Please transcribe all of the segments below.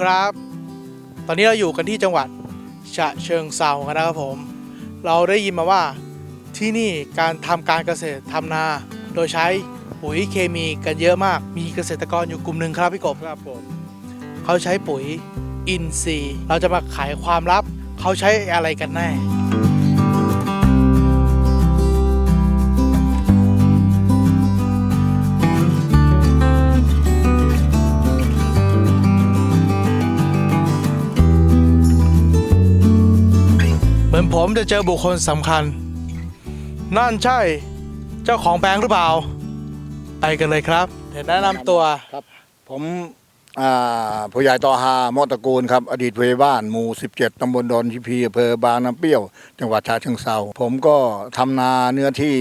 ครับ ตอนนี้เราอยู่กันที่จังหวัดฉะเชิงเซากันนะครับผม เราได้ยินมาว่าที่นี่การทำการเกษตรทำนา โดยใช้ปุ๋ยเคมีกันเยอะมาก มีเกษตรกรอยู่กลุ่มหนึ่งครับพี่กบครับผมเขาใช้ปุ๋ยอินทรีย์ เราจะมาไขความลับเขาใช้อะไรกันแน่ ผมจะเจอบุคคลสำคัญ นั่นใช่เจ้าของแปลงหรือเปล่า ไปกันเลยครับ เดี๋ยวแนะนำตัวผมอ่าผู้ใหญ่ต่อฮามอตระกูลครับ อดีตผู้ใหญ่บ้านหมู่ 17 ตำบลดอนชิพีอำเภอบางน้ำเปรี้ยว จังหวัดฉะเชิงเซาผมก็ทำนาเนื้อที่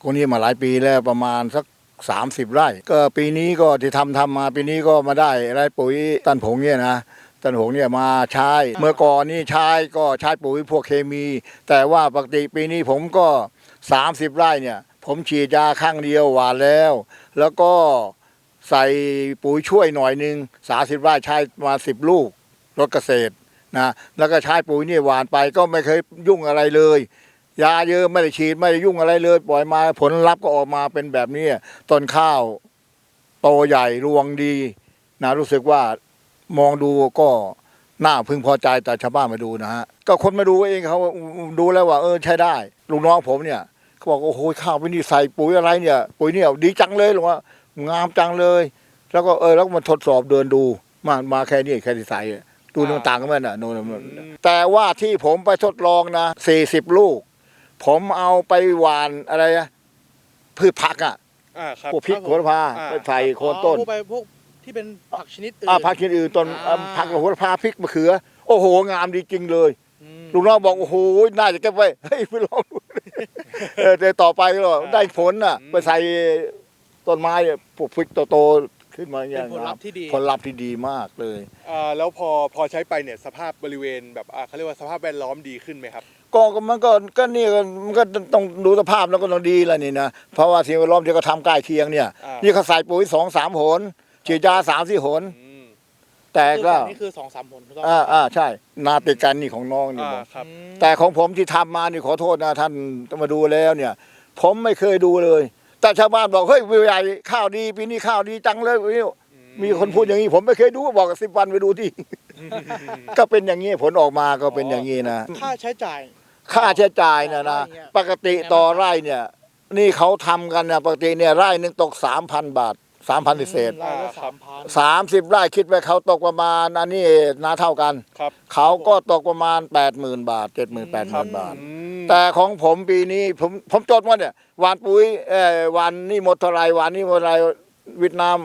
ตรงนี้มาหลายปีแล้วประมาณสัก 30 ไร่ ก็ปีนี้ก็ที่ทำทำมาปีนี้ก็มาได้ไร่ปุ๋ยตันผงเนี่ยนะ ตันผงเนี่ยมาใช้ เมื่อก่อนนี่ใช้ก็ใช้ปุ๋ยพวกเคมี แต่ว่าปกติปีนี้ผมก็ 30 ไร่เนี่ย ผมฉีดยาข้างเดียวหวานแล้ว แล้วก็ใส่ปุ๋ยช่วยหน่อยหนึ่งสาสิบไร่ใช้มาสิบลูกรถเกษตรนะแล้วก็ใช้ปุ๋ยนี่หวานไปก็ไม่เคยยุ่งอะไรเลย ยาเยอะไม่ได้ฉีดไม่ได้ยุ่งอะไรเลย ปล่อยมาผลลัพธ์ก็ออกมาเป็นแบบนี้ต้นข้าวโตใหญ่รวงดีนะรู้สึกว่า มองดูก็น่าพึงพอใจแต่ชาวบ้านมาดูนะฮะก็คนมาดูเองเขาดูแล้วว่าเออใช้ได้ลูกน้องผมเนี่ยเขาบอกโอ้โหข้าววินี่ใส่ปุ๋ยอะไรเนี่ย ปุ๋ยเนี่ยดีจังเลยหรอว่างามจังเลย แล้วก็เออแล้วก็มาทดสอบเดินดูมามาแค่นี้แค่ที่ใส่ดูมันต่างกันไหมน่ะโน่นน่ะแต่ว่าที่ผมไปทดลองนะสี่สิบลูก ผมเอาไปหวานอะไรนะพืชผักอะอ่าครับพวกพริกครับผมโหระพาอ่าไปใส่โคนต้นอ๋อพวกไปพวก ที่เป็นผักชนิดอื่น อ่าผักชนิดอื่นต้นอ่าอ่า ผักโหระพาพริกมะเขือ โอ้โห งามดีจริงเลยอืมลูกน้องบอกโอ้โหน่าจะเก็บไว้เฮ้ยไปลองดูเออแต่ต่อไปก็ได้ผลน่ะไปใส่ต้นไม้พวกพริกโตๆขึ้นมาอเป็ย่านงผลลัพธ์ที่ดีผลลัพธ์ที่ดีมากเลย อ่าแล้วพอพอใช้ไปเนี่ยสภาพบริเวณแบบอ่าเขาเรียกว่าสภาพแวดล้อมดีขึ้นไหมครับ ก็ก็มันก็ก็นี่ก็มันก็ต้องดูสภาพแล้วก็ต้องดีแล้วนี่นะเพราะว่าสิ่งแวดล้อมที่เขาทำใกล้เคียงเนี่ย อ่านี่เขาใส่ปุ๋ยสองสามหน ฉีดยาสามสี่หน อืมแต่ก็นี่คือสองสามผลถูกต้องอ่าอ่าใช่ นาติดกันนี่ของน้องนี่อ่าบอกครับ อืมแต่ของผมที่ทำมานี่ขอโทษนะท่านต้องมาดูแล้วเนี่ย ผมไม่เคยดูเลย แต่ชาวบ้านบอกเฮ้ยวิวใหญ่ข้าวดีปีนี้ข้าวดีจังเลยวิวมีคนพูดอย่างนี้ผมไม่เคยดูบอกสิบวันไปดูที่ ก็เป็นอย่างนี้ผลออกมาก็เป็นอย่างนี้นะ ค่าใช้จ่าย ค่าใช้จ่ายนะนะต่อไร่เนี่ยปกติต่อไร่เนี่ย นี่เขาทำกันนะปกติเนี่ยไร่หนึ่งตกสามพันบาท สามพันเศษรายละอ่าครัสาบมพันสามสิบไร่คิดไปเขาตกประมาณอันนี้นาเท่ากัน ครับ เขาก็ตกประมาณแปดหมื่นบาทเจ็ดหมื่นแปดหครัมื่นบาท อืม แต่ของผมปีนี้ผมผมจดว่าเนี่ยหวานปุ๋ยเอ่อหวานนี่หมดเท่าไหรหวานนี่หมดเท่าไหรเวียดนาม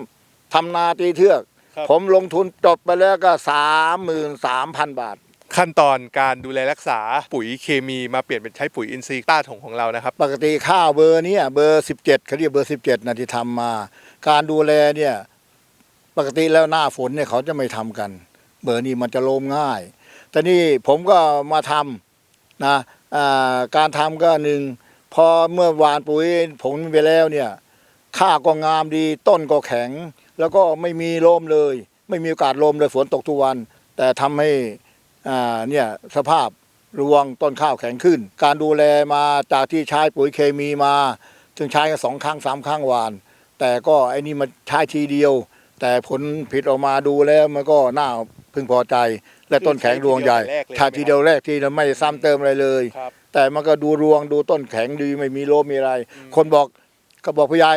ทำนาตีเทือก ครับ ผมลงทุนจบไปแล้วก็สามหมื่นสามพันบาท ขั้นตอนการดูแลรักษาปุ๋ยเคมีมาเปลี่ยนเป็นใช้ปุ๋ยอินทรีย์ต้าถงของเรานะครับ ปกติข้าวเบอร์เนี้เบอร์สิบเจ็ดเขาเรียกเบอร์สิบเจ็ดนะที่ทำมา การดูแลเนี่ยปกติแล้วหน้าฝนเนี่ยเขาจะไม่ทำกัน เบอร์นี้มันจะโลมง่าย แต่นี่ผมก็มาทำนะการทำก็หนึ่งพอเมื่อวานปุ๋ยผงไปแล้วเนี่ยข้าวก็งามดีต้นก็แข็ง แล้วก็ไม่มีลมเลย ไม่มีโอกาสลมเลยฝนตกทุกวัน แต่ทำให้ เนี่ยสภาพรวงต้นข้าวแข็งขึ้น การดูแลมาจากที่ใช้ปุ๋ยเคมีมาถึงใช้กันสองครั้งสามครั้งหวาน แต่ก็ไอ้นี่มันใช้ทีเดียว แต่ผลผิดออกมาดูแล้วมันก็น่าพึงพอใจ และต้นแข็งรวงใหญ่คือใช้ใช้ทีทีเดีเดียยววแรแรกกที่เราไม่ซ้ำเติมอะไรเลยครับแต่มันก็ดูรวงดูต้นแข็งดีไม่มีโลมมีอะไรอืมคนบอกก็บอกผู้ใหญ่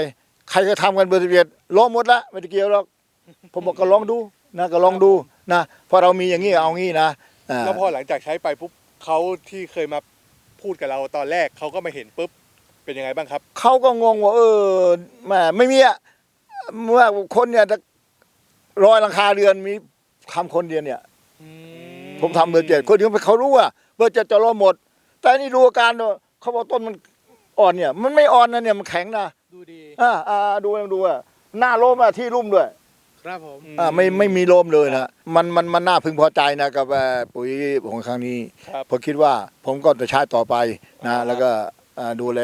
ใครก็ทำกันเบอร์สิบเอ็ดล้มหมดละไม่ได้เกี่ยวหรอกผมบอกก็ลองดูนะก็ลองดูนะเพราะเรามีอย่างนี้เอางี้นะ อ่า แล้วพอหลังจากใช้ไปปุ๊บเขาที่เคยมาพูดกับเราตอนแรกเขาก็มาเห็นปุ๊บเป็นยังไงบ้างครับ เขาก็งงว่า เออแหม่ไม่มีอะเมื่อคนเนี่ยจะร้อยหลังคาเรือนมีทำคนเดียวเนี่ยอืผมทำเบอร์เจ็ดคนอื่นเขารู้ว่าเบอร์เจ็ดจะล้มหมด แต่นี่ดูอาการด้วยเขาบอกต้นมันอ่อนเนี่ย มันไม่อ่อนนะเนี่ยมันแข็งนะดูดี อ่าอ่าดูลองดูอะหน้าล้มอะที่ลุ่มด้วย ครับผมอ่าไม่ไม่มีล้มเลยนะมันมันมันน่าพึงพอใจนะกับเอ่อปุ๋ยของครั้งนี้ครับผมคิดว่าผมก็จะใช้ต่อไปนะแล้วก็อ่าดูแล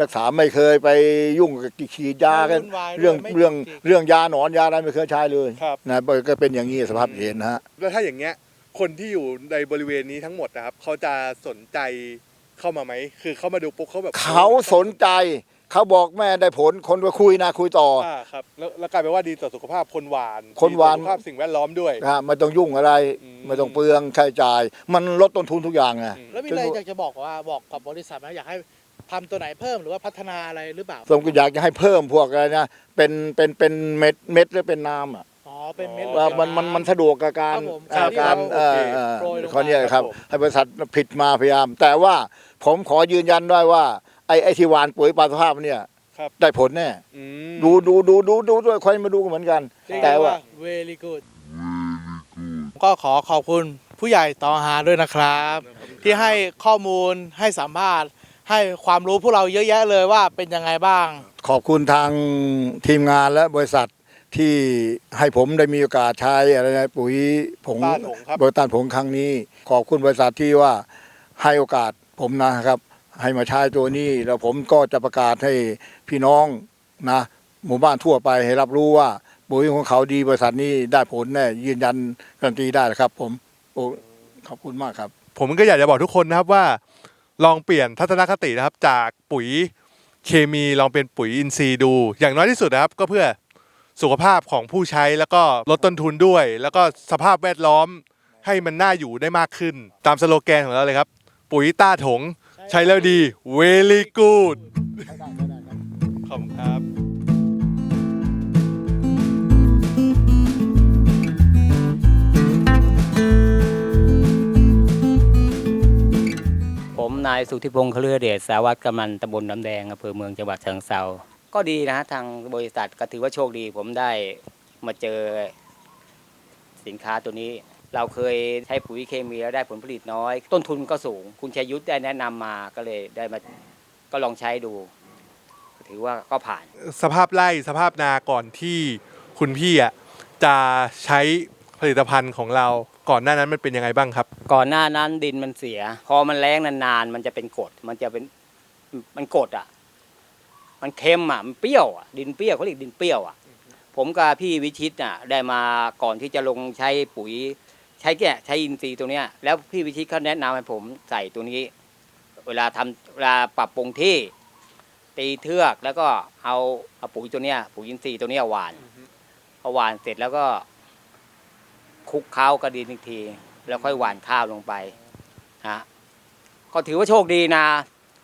รักษาไม่เคยไปยุ่งกับฉีดยากันวุ่นวายด้วยเรื่องไม่เรื่องจริงเรื่องยาหนอนยาอะไรไม่เคยใช้เลยครับ นะก็เป็นอย่างนี้สภาพเห็นนะฮะ แล้วถ้าอย่างเงี้ยคนที่อยู่ในบริเวณนี้ทั้งหมดนะครับเขาจะสนใจเข้ามาไหมคือเขามาดูปุ๊บเขาแบบเขาสนใจ เขาบอกแม่ได้ผลคนไปคุยนะคุยต่อ อ่าครับแล้วแล้วกลายเป็นว่าดีต่อสุขภาพคนหวานคนหวาน ดีต่อสุขภาพสิ่งแวดล้อมด้วย นะฮะไม่ต้องยุ่งอะไร อืม ไม่ต้องเปลืองค่าใช้จ่าย มันลดต้นทุนทุกอย่างไงอืม แล้วมีอะไรอยากจะบอกว่าบอกกับบริษัทไหมอยากให้ทำตัวไหนเพิ่มหรือว่าพัฒนาอะไรหรือเปล่าผมก็อยากจะให้เพิ่มพวกอะไรนะเป็นเป็นเป็นเม็ดเม็ดหรือเป็นน้ำอะอ๋อเป็นเม็ด ว่ามันมันมันสะดวกกับการครับผมเอ่อการโอเอ่เค อเอ่อโปรยลงมา ข้อเนี้ยครับ ครับผม ให้บริษัทผิดมาพยายาม แต่ว่าผมขอยืนยันด้วยว่า ไอ้ไอ้ที่หวานปุ๋ยปลาสภาพเนี่ยครับ ได้ผลแน่อืมดูดูดูดูดูด้วยคนมาดูกันเหมือนกันเรียกแต่ได้ว่าว่า very good ก็ขอขอบคุณผู้ใหญ่ต่อหาด้วยนะครับ ที่ให้ข้อมูลให้สัมภาษณ์ให้ความรู้พวกเราเยอะแยะเลยว่าเป็นยังไงบ้าง ขอบคุณทางทีมงานและบริษัทที่ให้ผมได้มีโอกาสใช้อะไรนะปุ๋ยผงต้านผงครับบริต้านผงครั้งนี้ ขอบคุณบริษัทที่ว่าให้โอกาสผมนะครับ ให้มาใช้ตัวนี้ แล้วผมก็จะประกาศให้พี่น้องนะหมู่บ้านทั่วไปให้รับรู้ว่าปุ๋ยของเขาดีบริษัทนี้ได้ผลแน่ยืนยันการันตีได้ครับ ผมโอ้ขอบคุณมากครับ ผมก็อยากจะบอกทุกคนนะครับว่า ลองเปลี่ยนทัศนคตินะครับ จากปุ๋ยเคมีลองเป็นปุ๋ยอินทรีย์ดู อย่างน้อยที่สุดนะครับ ก็เพื่อสุขภาพของผู้ใช้แล้วก็ลดต้นทุนด้วย แล้วก็สภาพแวดล้อมให้มันน่าอยู่ได้มากขึ้น ตามสโลแกนของเราเลยครับ ปุ๋ยต้าถง ใช้แล้วดี very good ขอบคุณครับผมนายสุทธิพงศ์เครือเดชสารวัตรกำนันตำบลน้ำแดงอำเภอเมืองจังหวัดเชียงเซาก็ดีนะทางบริษัทก็ถือว่าโชคดี ผมได้มาเจอสินค้าตัวนี้ เราเคยใช้ปุ๋ยเคมีแล้วได้ผลผลิตน้อย ต้นทุนก็สูง คุณชัยยุทธได้แนะนำมาก็เลยได้มาก็ลองใช้ดู ถือว่าก็ผ่าน สภาพไร่สภาพนาก่อนที่คุณพี่อะจะใช้ผลิตภัณฑ์ของเราก่อนหน้านั้นมันเป็นยังไงบ้างครับ ก่อนหน้านั้นดินมันเสีย พอมันแรงนานๆมันจะเป็นกรดมันจะเป็นมันกรดอะ มันเค็มอะมันเปรี้ยวอะดินเปรี้ยวเขาเรียกดินเปรี้ยวอะผมกับพี่วิชิตอะได้มาก่อนที่จะลงใช้ปุ๋ย ใช้แก่ใช้อินทรีย์ตัวเนี้ยแล้วพี่วิชิตเขาแนะนำให้ผมใส่ตัวนี้ เวลาทำเวลาปรับปรุงที่ ตีเทือกแล้วก็เอาเอาปุ๋ยตัวเนี้ยปุ๋ยอินทรีย์ตัวเนี้ยหวานพอหวานเสร็จแล้วก็คลุกเคล้ากับดินอีกที แล้วค่อยหว่านข้าวลงไปฮะก็ถือว่าโชคดีนะ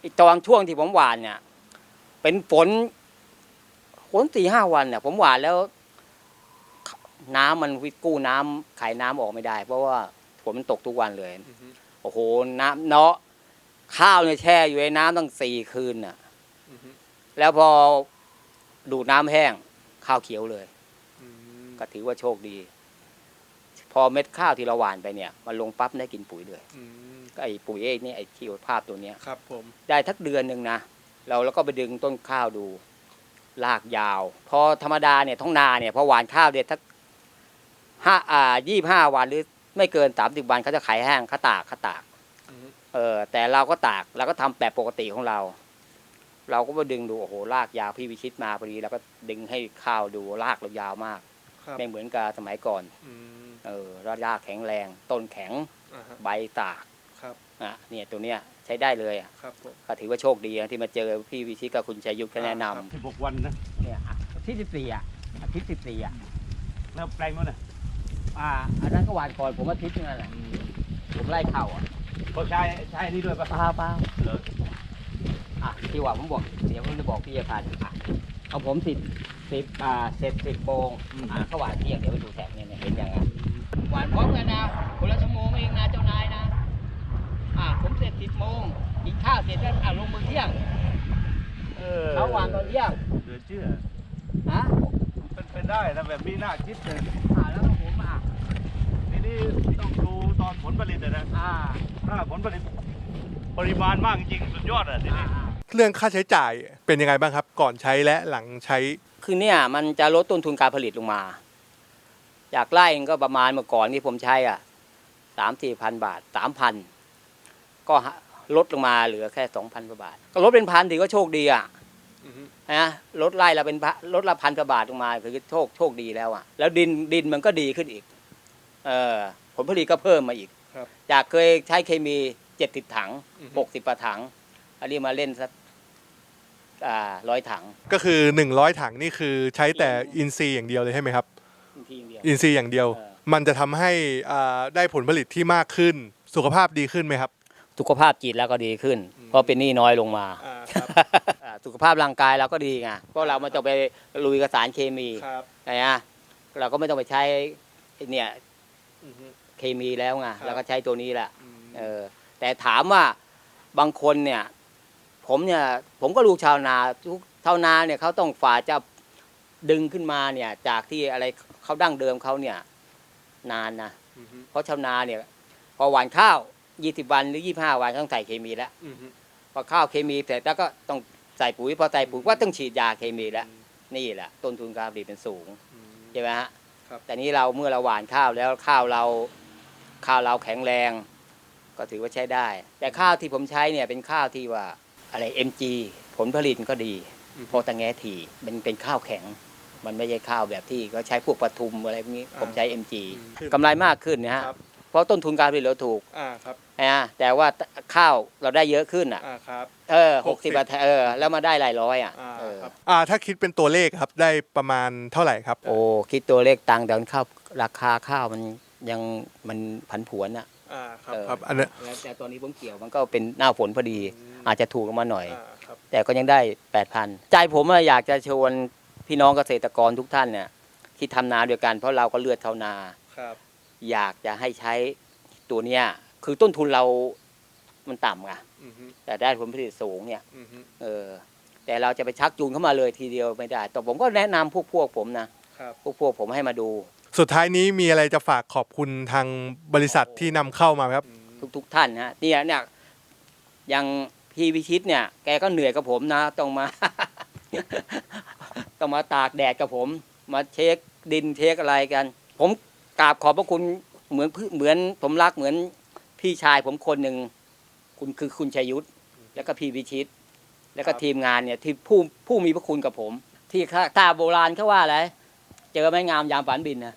อีกตอนช่วงที่ผมหว่านเนี่ย เป็นฝนฝนสี่ห้าวันเนี่ย ผมหว่านแล้ว น้ำมันวิทกู้น้ำขายน้ำออกไม่ได้ เพราะว่าฝนมันตกทุกวันเลยโอ้โห น้ำเนาะข้าวเนี่ยแช่อยู่ในน้ำตั้งสี่คืนน่ะแล้วพอดูดน้ำแห้งข้าวเขียวเลยก็ถือว่าโชคดี พอเม็ดข้าวที่เราหว่านไปเนี่ยมันลงปั๊บได้กินปุ๋ยเลยก็ไอ้ปุ๋ยเอกนี่ไอ้ชีวภาพตัวเนี้ย ครับผม ได้ทักเดือนหนึ่งนะเราแล้วก็ไปดึงต้นข้าวดูลากยาว พอธรรมดาเนี่ยท้องนาเนี่ยพอหว่านข้าวเด็ดทัก ห้าอ่ายี่ห้าวันหรือไม่เกินสามสิบวันเขาจะขายแห้งเขาตากเขาตากอือฮึเออ แต่เราก็ตากเราก็ทำแบบปกติของเรา เราก็มาดึงดูโอ้โหลากยาวพี่วิชิตมาพอดีเราก็ดึงให้ข้าวดูลากเรายาวมากครับไม่เหมือนกับสมัยก่อนอืมเออแล้วรากแข็งแรง ต้นแข็งอ่าฮะใบตากครับอะเนี่ยตัวเนี้ยใช้ได้เลยอะครับผมก็ถือว่าโชคดีนะที่มาเจอพี่วิชิตกับคุณชัยยุทธเขาแนะนำสิบหกวันนะเนี่ยอะอาทิตย์สิบสี่อะอาทิตย์สิบสี่อะแล้วแปลงนู้นน่ะ อ่าอันนั้นก็หวานก่อนผมอาทิตย์นึงนั่นแหละผมไล่เข่าอะเขาใช้ใช้อันนี้ด้วยปะเปล่าเปล่าเหรออะที่ว่าผมบอกเดี๋ยวผมจะบอกพี่พันธ์อะเอาผมสิบสิบอ่าเสร็จสิบโมงอะก็หวานเที่ยงเดี๋ยวไปดูแถบเนี่ยเนี่ยเห็นยังไงหวานพร้อมกันนะคนละชั่วโมงเองนะเจ้านายนะ อะผมเสร็จสิบโมงกินข้าวเสร็จแล้วอะลงมือเที่ยงเออเขาหวานตอนเที่ยงเหลือเชื่อนะเป็นไปได้นะแบบนี้น่าคิดเลย อะแล้วก็ผมอะ ที นี้ต้องดูตอนผลผลิตอะนะอ่าถ้าผลผลิตปริมาณมากจริงๆสุดยอดอะทีอ่านี้อ่าเรื่องค่าใช้จ่ายเป็นยังไงบ้างครับ ก่อนใช้และหลังใช้คือเนี่ยมันจะลดต้นทุนการผลิตลงมา จากไร่ก็ประมาณเมื่อก่อนที่ผมใช้อะสามสี่พันบาทสามพันก็ลดลงมาเหลือแค่สองพันกว่าบาท ก็ลดเป็นพันถือว่าโชคดีอะนะลดไล่เราเป็นพันลดละพันกว่าบาทลงมาคือโชคโชคดีแล้วอะ แล้วดินดินมันก็ดีขึ้นอีก เออผลผลิตก็เพิ่มมาอีก ครับจากเคยใช้เคมีเจ็ดสิบถังอือฮึ หกสิบถัง อันนี้มาเล่นสักอ่าร้อยถังก็คือ 100 ถังนี่คือใช้แต่อินซีย์อย่างเดียวเลยใช่ไหมครับ ทีเดียว อินซีย์อย่างเดียว เออ มันจะทำให้อ่าได้ผลผลิตที่มากขึ้น สุขภาพดีขึ้นไหมครับ สุขภาพจิตแล้วก็ดีขึ้น เพราะเป็นหนี้น้อยลงมาครับอ่าสุขภาพร่างกายเราก็ดีไงเพราะเราไม่ต้องไปลุยกับสารเคมีครับไงนะเราก็ไม่ต้องไปใช้ไอ้เนี่ย เคมีแล้วไงครับเราก็ใช้ตัวนี้แหละเออแต่ถามว่าบางคนเนี่ย ผมเนี่ยผมก็รู้ชาวนาทุกชาวนาเนี่ยเขาต้องฝ่าจะดึงขึ้นมาเนี่ย จากที่อะไรเขาดั้งเดิมเขาเนี่ย นานนะเพราะชาวนาเนี่ย พอหว่านข้าว20วันหรือ25วันต้องใส่เคมีแล้วพอข้าวเคมีเสร็จแล้วก็ต้องใส่ปุ๋ยพอใส่ปุ๋ยก็ต้องฉีดยาเคมีแล้วนี่แหละต้นทุนการผลิตเป็นสูงใช่ไหมฮะ ครับ แต่นี้เราเมื่อเราหว่านข้าวแล้วข้าวเราข้าวเราแข็งแรง ก็ถือว่าใช้ได้ แต่ข้าวที่ผมใช้เนี่ยเป็นข้าวที่ว่าอะไร MG ผลผลิตมันก็ดีเพอตะแงทีมันเป็นข้าวแข็ง มันไม่ใช่ข้าวแบบที่ก็ใช้พวกปทุมอะไรพวกนี้ผมใช้ MG กำไรมากขึ้นนะฮะครับเพราะต้นทุนการผลิตเราถูกอ่าครับนะแต่ว่าข้าวเราได้เยอะขึ้นอะอ่าครับเออหกสิบ60บาทเออแล้วมาได้หลายร้อยอะ อ่าเออครับอ่าถ้าคิดเป็นตัวเลขครับได้ประมาณเท่าไหร่ครับ โอ้คิดตัวเลขตังค์แต่มันข้าวราคาข้าวมันยังมันผันผวนอะอ่าครับเออครับอันนี้นแล้วแต่ตอนนี้ผมเกี่ยวมันก็เป็นหน้าฝนพอดี อาจจะถูกลงมาหน่อย อ่าครับแต่ก็ยังได้แปดพันใจผมอะอยากจะชวนพี่น้องเกษตรกรทุกท่านเนี่ยที่ทำนาเดียวกัน เพราะเราก็เลือดชาวนา ครับอยากจะให้ใช้ตัวเนี้ยคือต้นทุนเรามันต่ำไงอือฮึแต่ได้ผลผลิตสูงเนี่ย อือฮึเออ แต่เราจะไปชักจูงเข้ามาเลยทีเดียวไม่ได้ แต่ผมก็แนะนำพวกพวกผมนะครับพวกพวกผมให้มาดู สุดท้ายนี้มีอะไรจะฝากขอบคุณทางบริษัทที่นำเข้ามาไหมครับ ทุกทุกท่านนะเนี่ยเนี่ยอย่างพี่วิชิตเนี่ย แกก็เหนื่อยกับผมนะ ต้องมา ต้องมาตากแดดกับผม มาเช็คดินเช็คอะไรกัน ผมกราบขอบพระคุณเหมือนพี่เหมือนผมรักเหมือนพี่ชายผมคนหนึ่งคุณคือคุณชัยยุทธแล้วก็พี่วิชิต แล้วก็ครับทีมงานเนี่ยที่ผู้ผู้มีพระคุณกับผม ที่ถ้าถ้าโบราณเขาว่าอะไรเจอไม่งามยามฝันบินนะ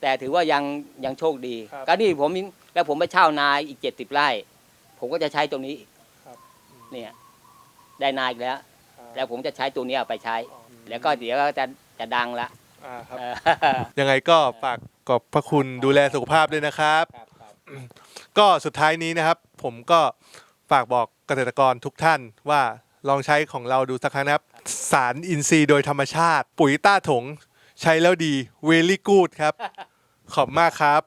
แต่ถือว่ายังยังโชคดีครับก็นี่ผมแล้วผมไปเช่านาอีกเจ็ดสิบไร่ ผมก็จะใช้ตรงนี้อีกครับเนี่ยได้นาอีกแล้ว แล้วผมจะใช้ตัวเนี้ยเอาไปใช้ แล้วก็เดี๋ยวก็จะจะดังละอ่าครับเออยังไงก็ฝากขอบพระคุณดูแลสุขภาพด้วยนะครับครับครับก็สุดท้ายนี้นะครับ ผมก็ ฝากบอกเกษตรกรทุกท่านว่าลองใช้ของเราดูสักครั้งนะครับ สารอินทรีย์โดยธรรมชาติ ปุ๋ยต้าถง ใช้แล้วดีเวลี่กูดครับ ขอบคุณมากครับ